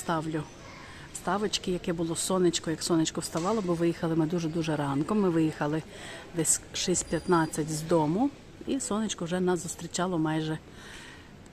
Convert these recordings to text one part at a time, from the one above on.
ставлю ставочки, яке було сонечко, як сонечко вставало, бо виїхали ми дуже-дуже ранком. Ми виїхали десь 6.15 з дому, і сонечко вже нас зустрічало майже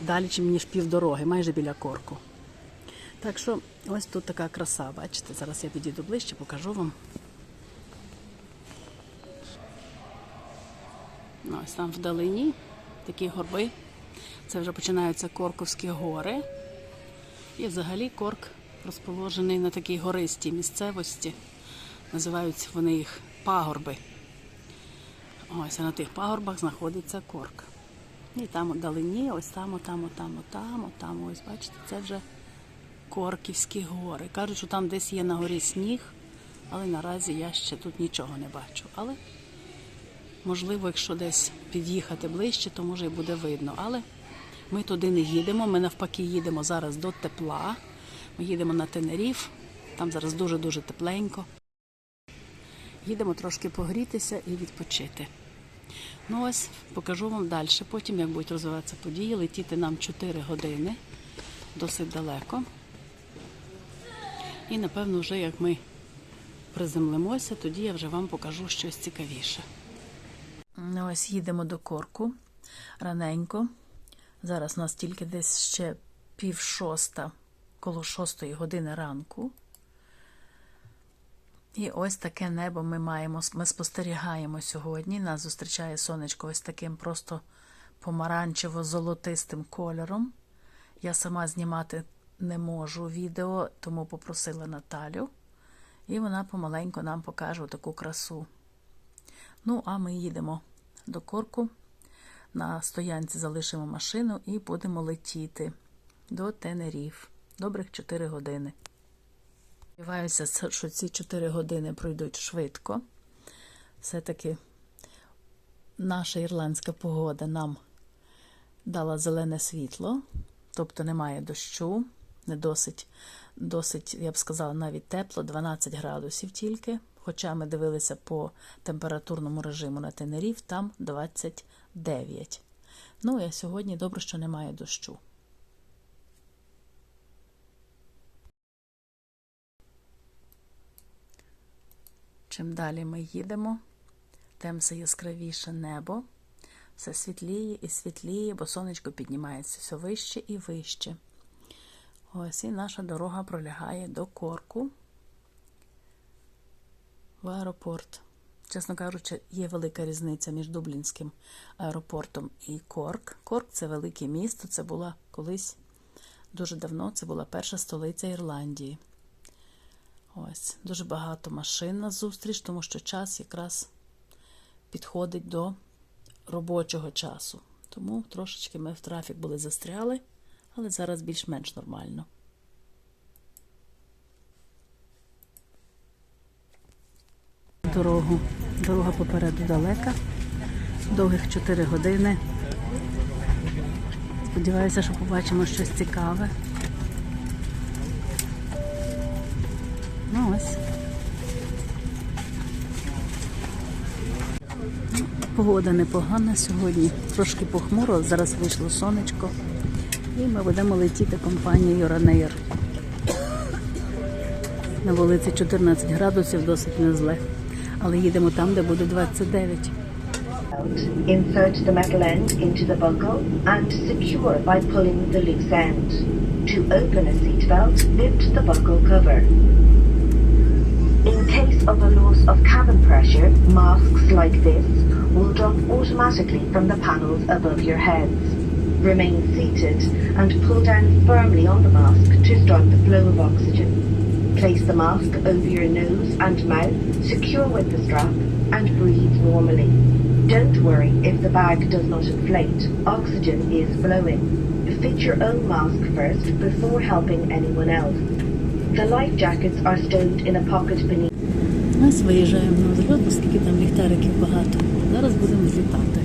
далі, ніж півдороги, майже біля корку. Так що ось тут така краса, бачите, зараз я підійду ближче, покажу вам. Ну, Ось там вдалині такі горби. Це вже починаються Корковські гори. І взагалі корк розположений на такій гористій місцевості. Називаються вони їх пагорби. Ось а на тих пагорбах знаходиться корк. І там вдалині, ось там, отам, отам, отам, отам. Ось бачите, це вже Корківські гори. Кажуть, що там десь є на горі сніг, але наразі я ще тут нічого не бачу. Але можливо, якщо десь під'їхати ближче, то може і буде видно. Але ми туди не їдемо. Ми навпаки їдемо зараз до тепла. Ми їдемо на Тенеріф. Там зараз дуже-дуже тепленько. Їдемо трошки погрітися і відпочити. Ну ось покажу вам далі. Потім, як будуть розвиватися події, летіти нам 4 години, досить далеко. І напевно, вже як ми приземлимося, тоді я вже вам покажу щось цікавіше. Ну, ось їдемо до корку раненько. Зараз у нас тільки десь ще пів шоста, коло шостої години ранку. І ось таке небо ми маємо, ми спостерігаємо сьогодні. Нас зустрічає сонечко ось таким просто помаранчево-золотистим кольором. Я сама знімати не можу відео, тому попросила Наталю. І вона помаленьку нам покаже таку красу. Ну, а ми їдемо до корку. На стоянці залишимо машину і будемо летіти до Тенеріф. Добрих 4 години. Сподіваюся, що ці 4 години пройдуть швидко. Все-таки наша ірландська погода нам дала зелене світло, тобто немає дощу, не досить, досить, я б сказала, навіть тепло, 12 градусів тільки. Хоча ми дивилися по температурному режиму на Тенеріф, там 29. Ну, а сьогодні добре, що немає дощу. Чим далі ми їдемо, тим все яскравіше небо, все світліє і світліє, бо сонечко піднімається все вище і вище. Ось і наша дорога пролягає до корку в аеропорт. Чесно кажучи, є велика різниця між Дублінським аеропортом і Корк. Корк це велике місто, це була колись дуже давно, це була перша столиця Ірландії. Ось, дуже багато машин на зустріч, тому що час якраз підходить до робочого часу. Тому трошечки ми в трафік були застряли, але зараз більш-менш нормально. Дорогу. Дорога попереду далека. Довгих 4 години. Сподіваюся, що побачимо щось цікаве. Ну ось. Погода непогана сьогодні. Трошки похмуро, зараз вийшло сонечко. І ми будемо летіти компанією Ryanair. На вулиці 14 градусів, досить не зле. Але їдемо там, де буде 29. Insert the metal end into the buckle and secure by pulling the loose end. To open a seatbelt, lift the buckle cover. In case of a loss of cabin pressure, masks like this will drop automatically from the panels above your heads. Remain seated and pull down firmly on the mask to start the flow of oxygen. Place the mask over your nose and mouth, secure with the strap, and breathe normally. Don't worry if the bag does not inflate. Oxygen is flowing. Fit your own mask first before helping anyone else. The life jackets are stowed in a pocket beneath. Ось виїжджаємо на взльот, оскільки там ліхтариків багато. Зараз будемо злітати.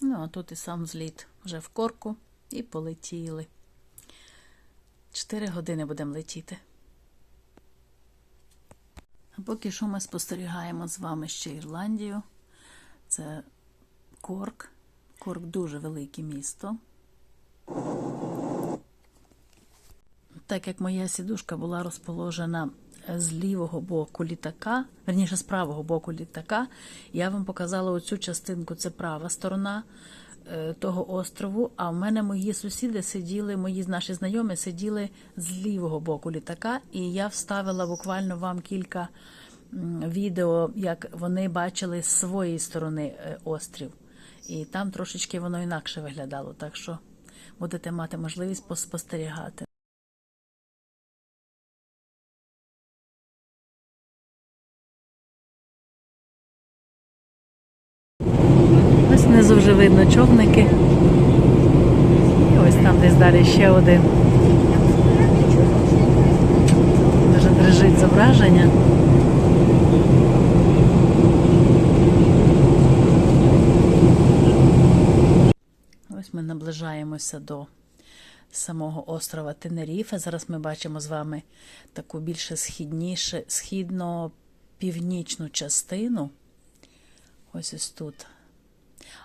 Ну, а тут і сам зліт вже в корку І полетіли. Чотири години будемо летіти. А поки що ми спостерігаємо з вами ще Ірландію. Це Корк. Корк дуже велике місто. Так як моя сідушка була розположена з лівого боку літака, верніше з правого боку літака, я вам показала оцю частинку, це права сторона е, того острову. А в мене мої сусіди сиділи, мої наші знайомі сиділи з лівого боку літака, і я вставила буквально вам кілька відео, як вони бачили з своєї сторони е, острів. І там трошечки воно інакше виглядало, так що будете мати можливість поспостерігати. Човники. І ось там десь далі ще один. Дуже дрижить зображення. Ось ми наближаємося до самого острова Тенеріфе. Зараз ми бачимо з вами таку більше східніше, східно-північну частину. Ось ось тут.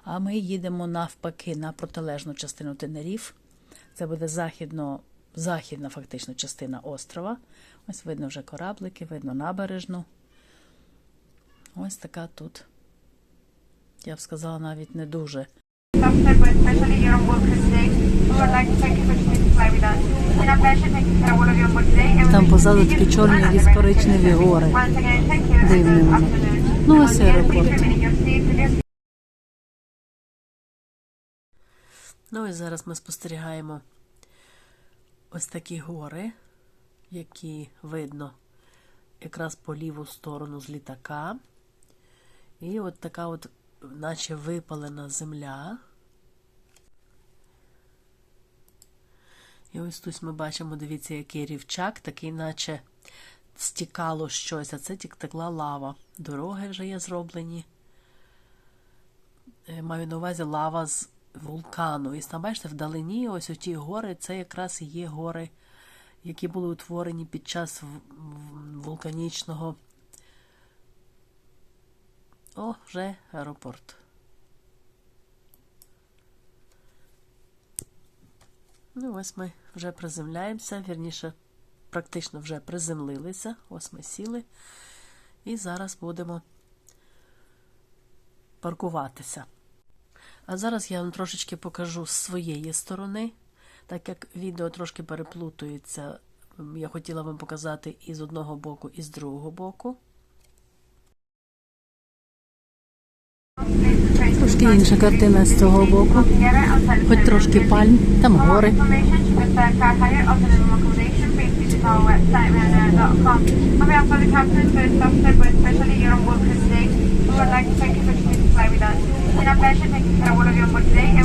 А ми їдемо навпаки на протилежну частину Тенеріф. Це буде західно, західна фактично частина острова. Ось видно вже кораблики, видно набережну. Ось така тут. Я б сказала, навіть не дуже. Там позаду такі чорні the гори. Дивні. Ну, ось аеропорт. Ну і зараз ми спостерігаємо ось такі гори, які видно якраз по ліву сторону з літака. І от така от, наче випалена земля. І ось тут ми бачимо, дивіться, який рівчак, такий, наче стікало щось, а це тік текла лава. Дороги вже є зроблені. Е, Маю на увазі лава з вулкану. І там, бачите, вдалині ось оті гори, це якраз і є гори, які були утворені під час вулканічного. О, вже аеропорт. Ну, ось ми вже приземляємося, вірніше, практично вже приземлилися. Ось ми сіли. І зараз будемо паркуватися. А зараз я вам трошечки покажу з своєї сторони, так як відео трошки переплутується. Я хотіла вам показати і з одного боку, і з другого боку. Трошки інша картина з цього боку. Хоч трошки пальм, там гори.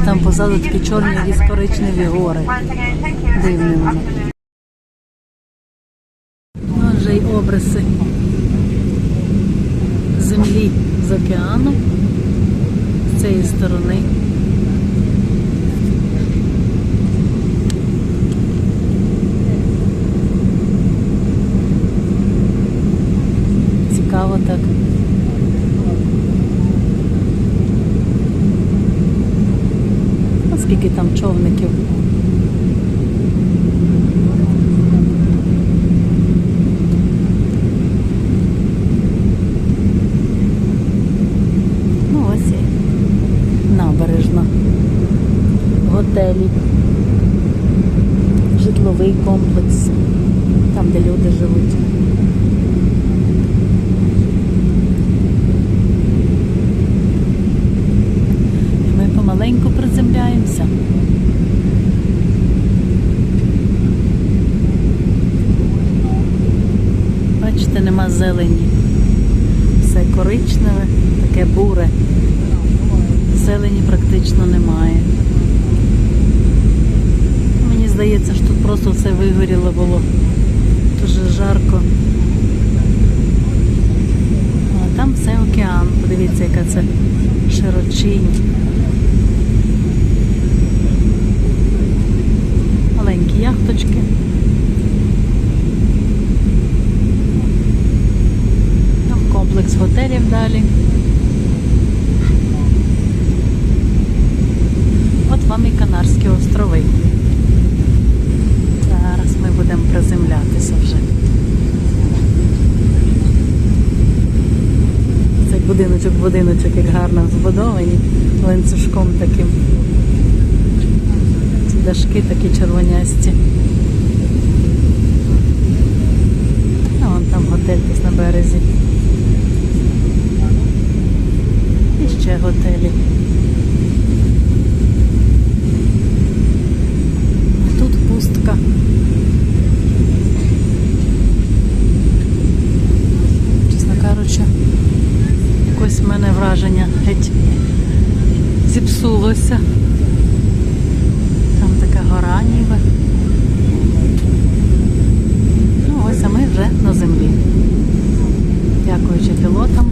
Там позаду такі чорні коричневі гори. Дивні вони. Ну, вже й обриси землі з океану з цієї сторони. Цікаво так. А скільки там човників? Ну, ось і набережна. Готелі. Житловий комплекс. Там, де люди живуть. І ми помаленьку приземляємося. Бачите, нема зелені. Все коричневе, таке буре. Зелені практично немає. Мені здається, що тут просто все вигоріло було. Дуже жарко. А там все океан. Подивіться, яка це широчинь. Маленькі яхточки. Там комплекс готелів далі. Канарські острови. Зараз ми будемо приземлятися вже. Цей будиночок, будиночок, як гарно збудовані, ланцюжком таким. Ці дашки такі червонясті. А вон там готель десь на березі. І ще готелі. А тут пустка. Чесно кажучи, якось в мене враження геть зіпсулося. Там така гора ніби. Ну ось, а ми вже на землі. Дякуючи пілотам,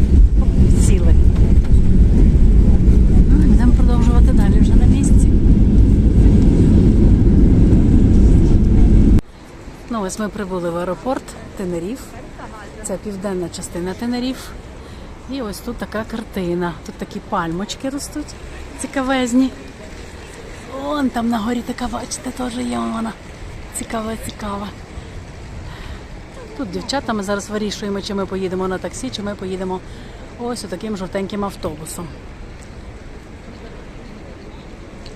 сіли. Ну, і Будемо продовжувати далі вже на місці. Ну, ось ми прибули в аеропорт Тенеріф. Це південна частина Тенеріф. І ось тут така картина. Тут такі пальмочки ростуть цікавезні. Вон там на горі така, бачите, теж є вона. Цікава, цікава. Тут дівчата, ми зараз вирішуємо, чи ми поїдемо на таксі, чи ми поїдемо ось таким жовтеньким автобусом.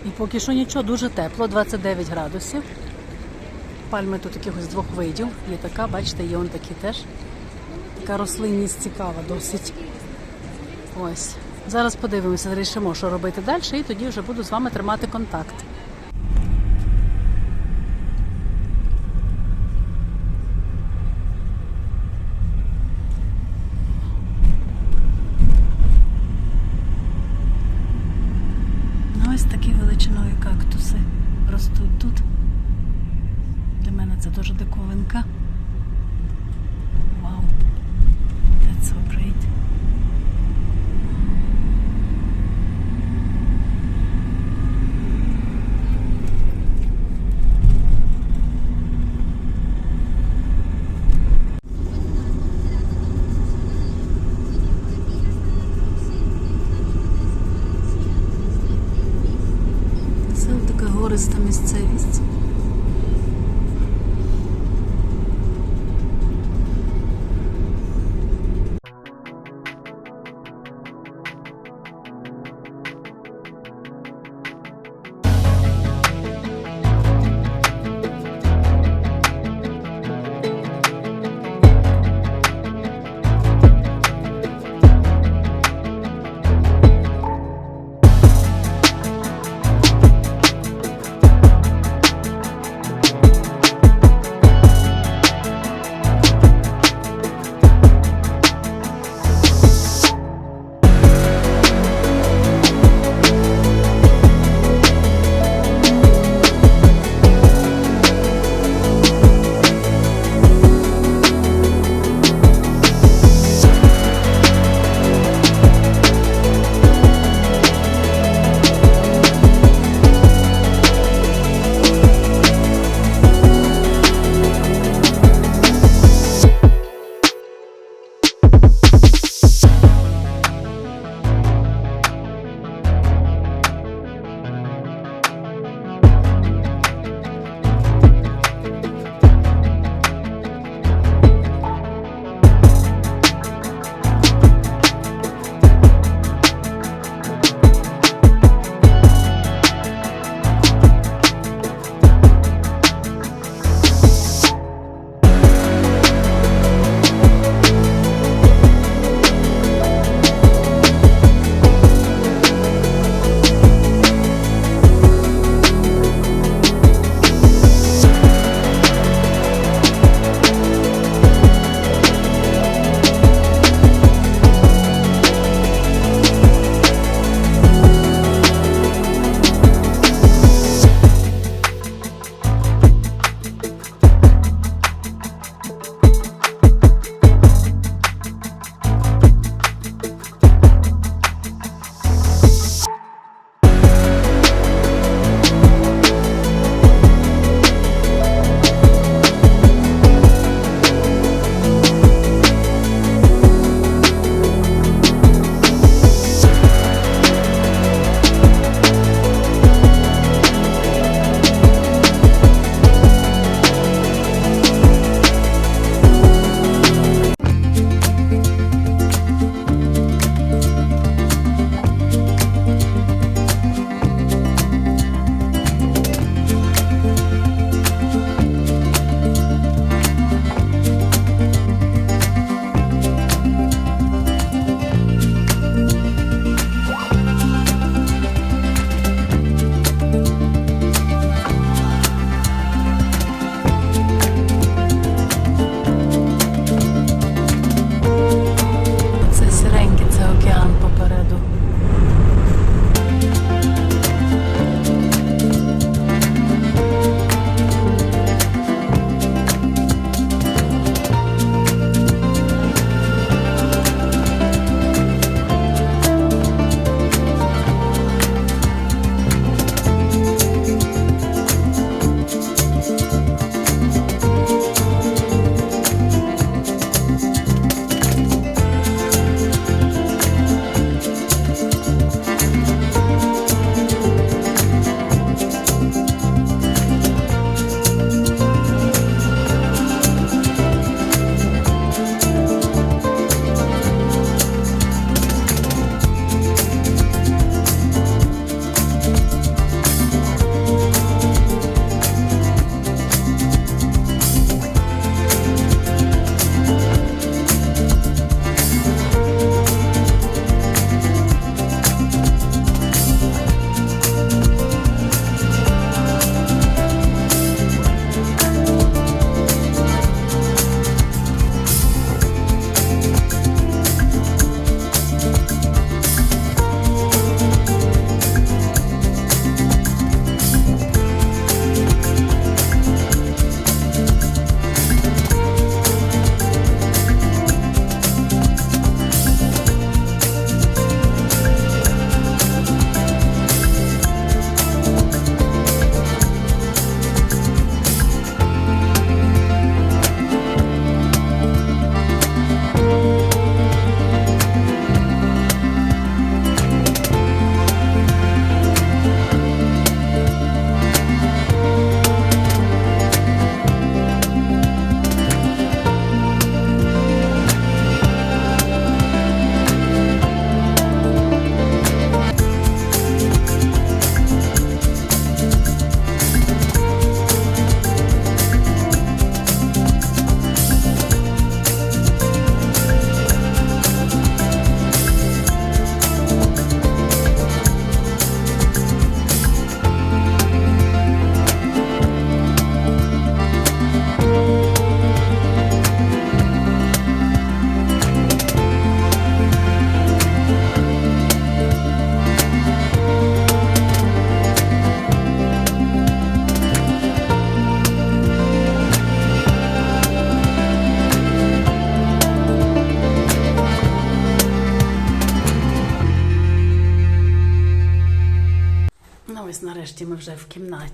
І поки що нічого, дуже тепло, 29 градусів. Пальми тут якихось двох видів. Є така, бачите, є он такі теж. Така рослинність цікава досить. Ось. Зараз подивимося, вирішимо, що робити далі, і тоді вже буду з вами тримати контакт. Ну, ось такі величиною кактуси ростуть тут. Для мене це дуже диковинка. Вау. That's so great. Це гориста місцевість.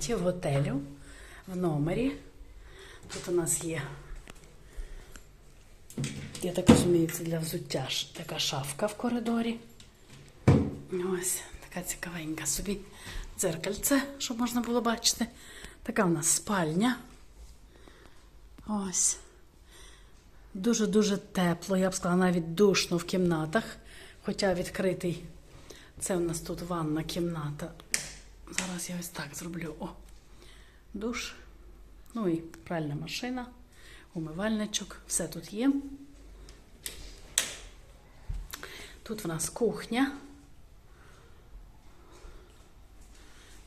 Кімнаті, в готелю, в номері. Тут у нас є, я так розумію, це для взуття така шафка в коридорі. Ось така цікавенька собі дзеркальце, щоб можна було бачити. Така в нас спальня. Ось. Дуже-дуже тепло, я б сказала, навіть душно в кімнатах. Хоча відкритий. Це у нас тут ванна кімната. Зараз я ось так зроблю. О, душ. Ну і пральна машина, умивальничок. Все тут є. Тут в нас кухня.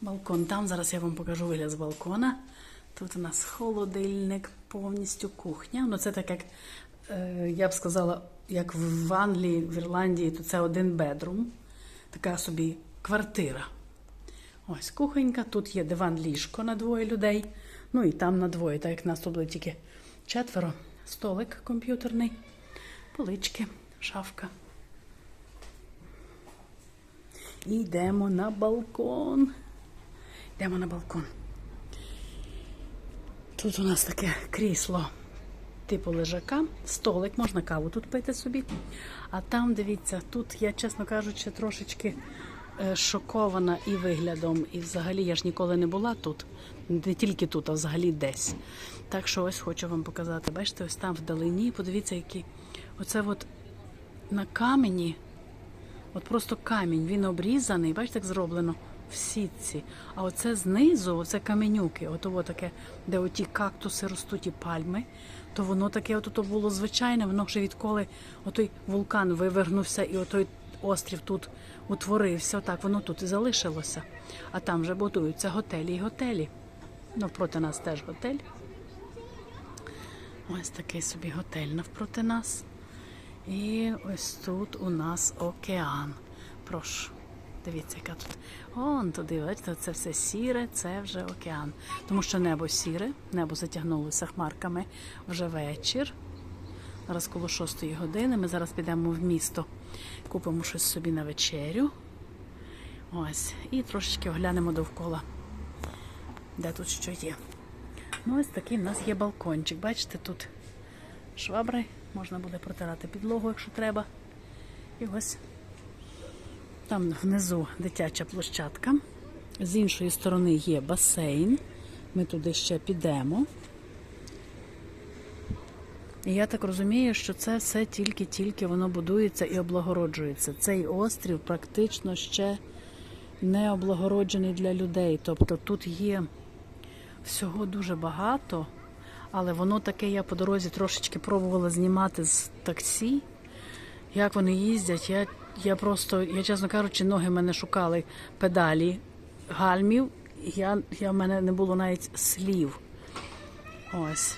Балкон там. Зараз я вам покажу вигляд з балкона. Тут у нас холодильник, повністю кухня. Ну, це так як, е, я б сказала, як в Англії, в Ірландії, то це один бедрум. Така собі квартира. Ось кухонька, тут є диван ліжко на двоє людей. Ну і там на двоє, так як нас тут було тільки четверо. Столик комп'ютерний, полички, шафка. І йдемо на балкон. Йдемо на балкон. Тут у нас таке крісло типу лежака, столик, можна каву тут пити собі. А там, дивіться, тут я, чесно кажучи, трошечки шокована і виглядом. І взагалі я ж ніколи не була тут. Не тільки тут, а взагалі десь. Так що ось хочу вам показати. Бачите, ось там вдалині, подивіться, які. Оце от на камені, от просто камінь, він обрізаний, бачите, як зроблено в сітці. А оце знизу, оце каменюки, ото таке, де оті кактуси ростуть і пальми, то воно таке от було звичайне, воно вже відколи отой вулкан вивернувся і отой острів тут утворився, отак воно тут і залишилося. А там вже будуються готелі і готелі. Навпроти нас теж готель. Ось такий собі готель навпроти нас. І ось тут у нас океан. Прошу. Дивіться, яка тут. Он туди, бачите, це все сіре, це вже океан. Тому що небо сіре, небо затягнулося хмарками вже вечір. Зараз коло 6 години. Ми зараз підемо в місто, купимо щось собі на вечерю. Ось. І трошечки оглянемо довкола, де тут що є. Ну, ось такий в нас є балкончик. Бачите, тут швабри, можна буде протирати підлогу, якщо треба. І ось там внизу дитяча площадка. З іншої сторони є басейн. Ми туди ще підемо. І я так розумію, що це все тільки-тільки воно будується і облагороджується. Цей острів практично ще не облагороджений для людей. Тобто тут є всього дуже багато, але воно таке, я по дорозі трошечки пробувала знімати з таксі. Як вони їздять, я, я просто, я чесно кажучи, ноги мене шукали педалі гальмів. Я, я в мене не було навіть слів. Ось.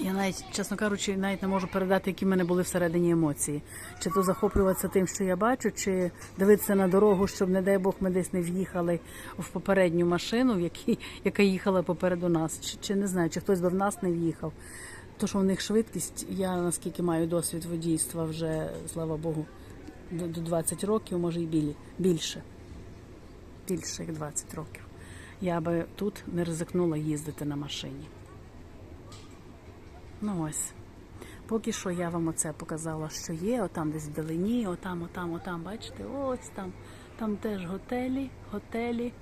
Я навіть, чесно кажучи, навіть не можу передати, які в мене були всередині емоції. Чи то захоплюватися тим, що я бачу, чи дивитися на дорогу, щоб, не дай Бог, ми десь не в'їхали в попередню машину, в якій, яка їхала попереду нас. Чи, чи не знаю, чи хтось в нас не в'їхав. То, що в них швидкість, я наскільки маю досвід водійства вже, слава Богу, до, до 20 років, може і більше. Більше як 20 років. Я би тут не ризикнула їздити на машині. Ну ось. Поки що я вам оце показала, що є, отам десь вдалині, отам, отам, отам, бачите, ось там. Там теж готелі, готелі.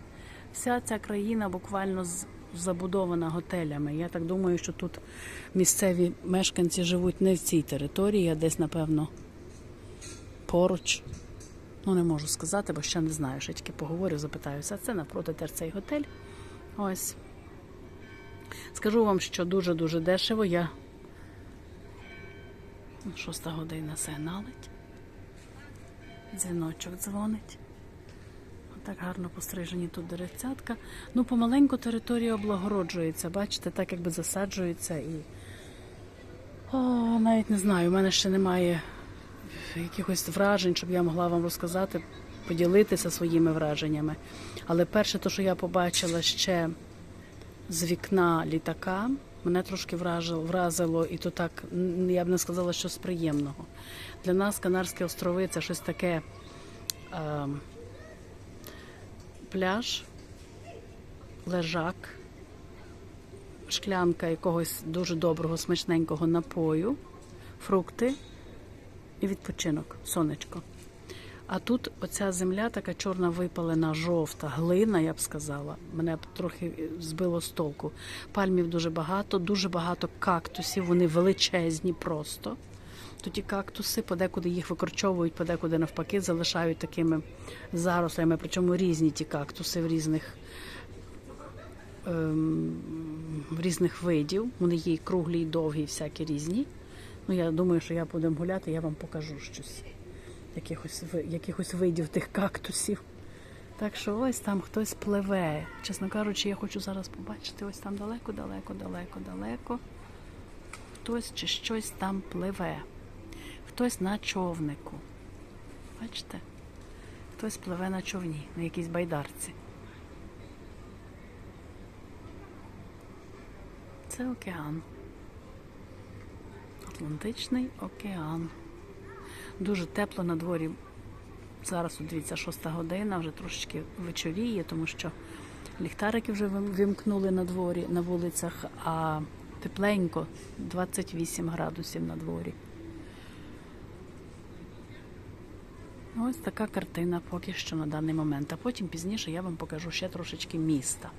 Вся ця країна буквально забудована готелями. Я так думаю, що тут місцеві мешканці живуть не в цій території, а десь, напевно, поруч. Ну, не можу сказати, бо ще не знаю. Ще тільки поговорю, запитаюся. Це напроти теж цей готель. Ось. Скажу вам, що дуже-дуже дешево. Я шоста година сигналить. Дзвіночок дзвонить. Отак гарно пострижені тут деревцятка. Ну, помаленьку територія облагороджується, бачите, так якби засаджується і. О, навіть не знаю, у мене ще немає якихось вражень, щоб я могла вам розказати, поділитися своїми враженнями. Але перше, то, що я побачила ще з вікна літака, мене трошки вражило, вразило, і то так, я б не сказала, що з приємного. Для нас Канарські острови це щось таке е, пляж, лежак, шклянка якогось дуже доброго, смачненького напою, фрукти і відпочинок, сонечко. А тут оця земля така чорна випалена, жовта, глина, я б сказала. Мене б трохи збило з толку. Пальмів дуже багато, дуже багато кактусів, вони величезні просто. Ті кактуси, подекуди їх викорчовують, подекуди навпаки залишають такими зарослями, причому різні ті кактуси в різних, ем, різних видів. Вони є круглі, довгі, всякі різні. Ну, я думаю, що я будемо гуляти, я вам покажу щось. Якихось, якихось видів тих кактусів. Так що ось там хтось пливе. Чесно кажучи, я хочу зараз побачити ось там далеко, далеко, далеко, далеко. Хтось чи щось там пливе. Хтось на човнику. Бачите? Хтось пливе на човні, на якійсь байдарці. Це океан. Атлантичний океан. Дуже тепло на дворі. Зараз, дивіться, шоста година, вже трошечки вечоріє, тому що ліхтарики вже вимкнули на дворі, на вулицях, а тепленько 28 градусів на дворі. Ось така картина поки що на даний момент. А потім пізніше я вам покажу ще трошечки міста.